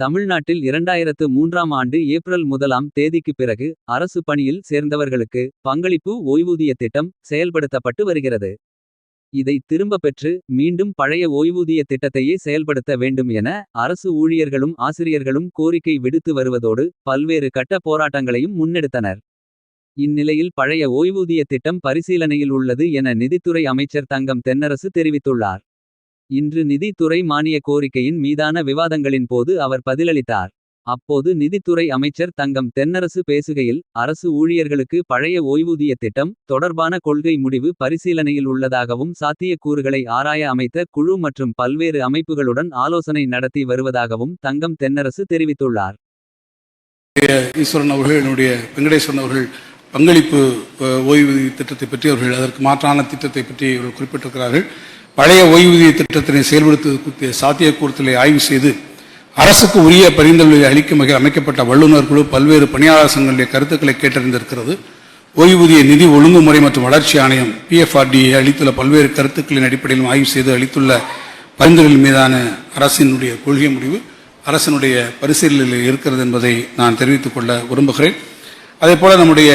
தமிழ்நாட்டில் இரண்டாயிரத்து மூன்றாம் ஆண்டு ஏப்ரல் முதலாம் தேதிக்கு பிறகு அரசு பணியில் சேர்ந்தவர்களுக்கு பங்களிப்பு ஓய்வூதிய திட்டம் செயல்படுத்தப்பட்டு வருகிறது. இதை திரும்ப பெற்று மீண்டும் பழைய ஓய்வூதிய திட்டத்தையே செயல்படுத்த வேண்டும் என அரசு ஊழியர்களும் ஆசிரியர்களும் கோரிக்கை விடுத்து வருவதோடு பல்வேறு கட்ட போராட்டங்களையும் முன்னெடுத்தனர். இந்நிலையில் பழைய ஓய்வூதிய திட்டம் பரிசீலனையில் உள்ளது என நிதித்துறை அமைச்சர் தங்கம் தென்னரசு தெரிவித்துள்ளார். இன்று நிதித்துறை மானிய கோரிக்கையின் மீதான விவாதங்களின் போது அவர் பதிலளித்தார். அப்போது நிதித்துறை அமைச்சர் தங்கம் தென்னரசு பேசுகையில் அரசு ஊழியர்களுக்கு பழைய ஓய்வூதிய திட்டம் தொடர்பான கொள்கை முடிவு பரிசீலனையில் உள்ளதாகவும் சாத்தியக்கூறுகளை ஆராய அமைத்த குழு மற்றும் பல்வேறு அமைப்புகளுடன் ஆலோசனை நடத்தி வருவதாகவும் தங்கம் தென்னரசு தெரிவித்துள்ளார். ஈஸ்வரன் அவர்கள் என்னுடைய வெங்கடேஸ்வரன் அவர்கள் பங்களிப்பு ஓய்வூதிய திட்டத்தை பற்றி அவர்கள் அதற்கு மாற்றான திட்டத்தை பற்றி இவர்கள் குறிப்பிட்டிருக்கிறார்கள். பழைய ஓய்வூதிய திட்டத்தினை செயல்படுத்துவது குறித்த சாத்தியக்கூறுதலை ஆய்வு செய்து அரசுக்கு உரிய பரிந்துரைகளை அளிக்கும் வகையில் அமைக்கப்பட்ட வல்லுநர் குழு பல்வேறு பணியாளர் சங்கங்களுடைய கருத்துக்களை கேட்டறிந்திருக்கிறது. ஓய்வூதிய நிதி ஒழுங்குமுறை மற்றும் வளர்ச்சி ஆணையம் பிஎஃப்ஆர்டிஏ அளித்துள்ள பல்வேறு கருத்துக்களின் அடிப்படையிலும் ஆய்வு செய்து அளித்துள்ள பரிந்துரைகள் மீதான அரசினுடைய கொள்கை முடிவு அரசினுடைய பரிசீலனையில் இருக்கிறது என்பதை நான் தெரிவித்துக் கொள்ள விரும்புகிறேன். அதே போல நம்முடைய